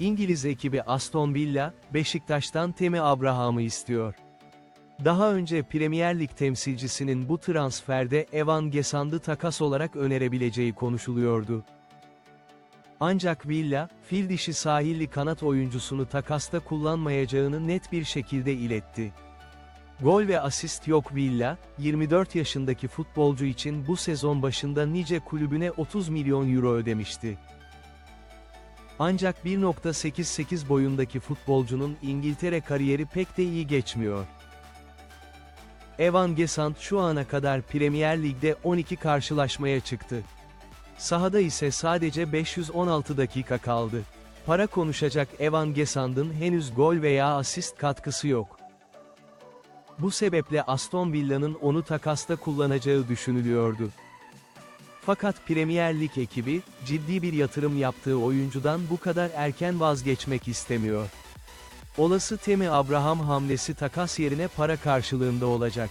İngiliz ekibi Aston Villa, Beşiktaş'tan Temi Abraham'ı istiyor. Daha önce Premier Lig temsilcisinin bu transferde Evan Gesand'ı takas olarak önerebileceği konuşuluyordu. Ancak Villa, fil dişi sahilli kanat oyuncusunu takasta kullanmayacağını net bir şekilde iletti. Gol ve asist yok Villa, 24 yaşındaki futbolcu için bu sezon başında nice kulübüne 30 milyon euro ödemişti. Ancak 1.88 boyundaki futbolcunun İngiltere kariyeri pek de iyi geçmiyor. Evan Gesand şu ana kadar Premier Lig'de 12 karşılaşmaya çıktı. Sahada ise sadece 516 dakika kaldı. Para konuşacak Evan Gesand'ın henüz gol veya asist katkısı yok. Bu sebeple Aston Villa'nın onu takasta kullanacağı düşünülüyordu. Fakat Premier Lig ekibi, ciddi bir yatırım yaptığı oyuncudan bu kadar erken vazgeçmek istemiyor. Olası Temi Abraham hamlesi takas yerine para karşılığında olacak.